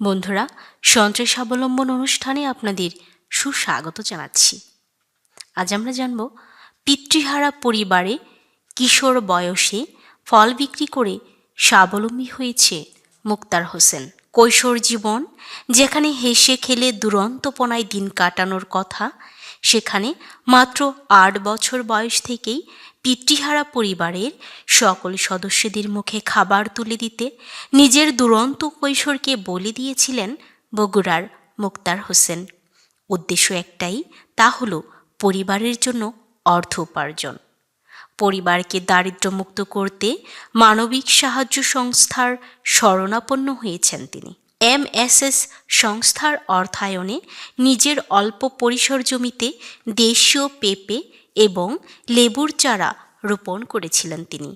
বন্ধুরা, সন্ত্রাস স্বাবলম্বন অনুষ্ঠানে আপনাদের সুস্বাগত জানাচ্ছি। আজ আমরা জানব, পিতৃহারা পরিবারে কিশোর বয়সে ফল বিক্রি করে স্বাবলম্বী হয়েছে মুক্তার হোসেন। কৈশোর জীবন, যেখানে হেসে খেলে দুরন্তপনায় দিন কাটানোর কথা সেখানে মাত্র আট বছর বয়স থেকেই পিতৃহারা পরিবারের সকল সদস্যদের মুখে খাবার তুলে দিতে নিজের দুরন্ত কৈশোরকে বলে দিয়েছিলেন বগুড়ার মুক্তার হোসেন। উদ্দেশ্য একটাই, তা হল পরিবারের জন্য অর্থ উপার্জন। পরিবারকে দারিদ্র্যমুক্ত করতে মানবিক সাহায্য সংস্থার শরণাপন্ন হয়েছেন তিনি। এমএসএস সংস্থার অর্থায়নে নিজের অল্প পরিসর জমিতে দেশীয় পেঁপে এবং লেবুর চারা রোপণ করেছিলেন তিনি।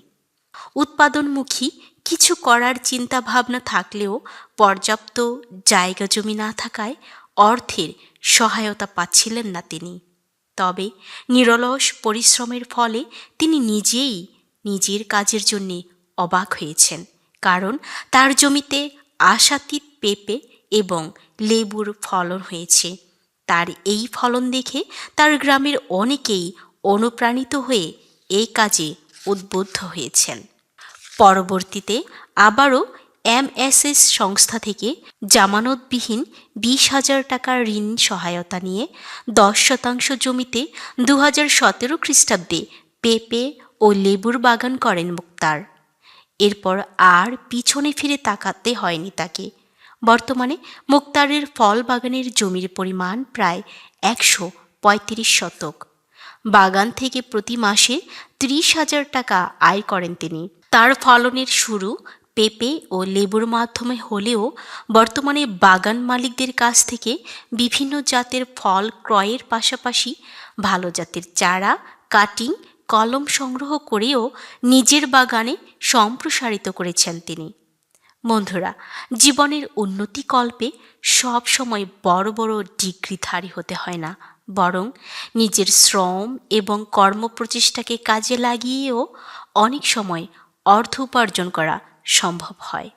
উৎপাদনমুখী কিছু করার চিন্তা ভাবনা থাকলেও পর্যাপ্ত জায়গা জমি না থাকায় অর্থের সহায়তা পাচ্ছিলেন না তিনি। তবে নিরলস পরিশ্রমের ফলে তিনি নিজেই নিজের কাজের জন্যে অবাক হয়েছেন, কারণ তার জমিতে আশাতীত পেঁপে এবং লেবুর ফলন হয়েছে। তার এই ফলন দেখে তার গ্রামের অনেকেই অনুপ্রাণিত হয়ে এই কাজে উদ্বুদ্ধ হয়েছেন। পরবর্তীতে আবারও এমএসএস সংস্থা থেকে জামানতবিহীন বিশ হাজার টাকার ঋণ সহায়তা নিয়ে দশ শতাংশ জমিতে দু হাজার সতেরো খ্রিস্টাব্দে পেঁপে ও লেবুর বাগান করেন মুক্তার। এরপর আর পিছনে ফিরে তাকাতে হয়নি তাকে। বর্তমানে মুক্তারের ফল বাগানের জমির পরিমাণ প্রায় একশো পঁয়ত্রিশ শতক। বাগান থেকে প্রতি মাসে ত্রিশ হাজার টাকা আয় করেন তিনি। তার ফলনের শুরু পেঁপে ও লেবুর মাধ্যমে হলেও বর্তমানে বাগান মালিকদের কাছ থেকে বিভিন্ন জাতের ফল ক্রয়ের পাশাপাশি ভালো জাতের চারা, কাটিং, কলম সংগ্রহ করেও নিজের বাগানে সম্প্রসারিত করেছেন তিনি। বন্ধুরা, জীবনের উন্নতি কল্পে সব সময় বড় বড় ডিগ্রিধারী হতে হয় না, বরং নিজের শ্রম এবং কর্মপ্রচেষ্টাকে কাজে লাগিয়েও অনেক সময় অর্থ উপার্জন করা সম্ভব হয়।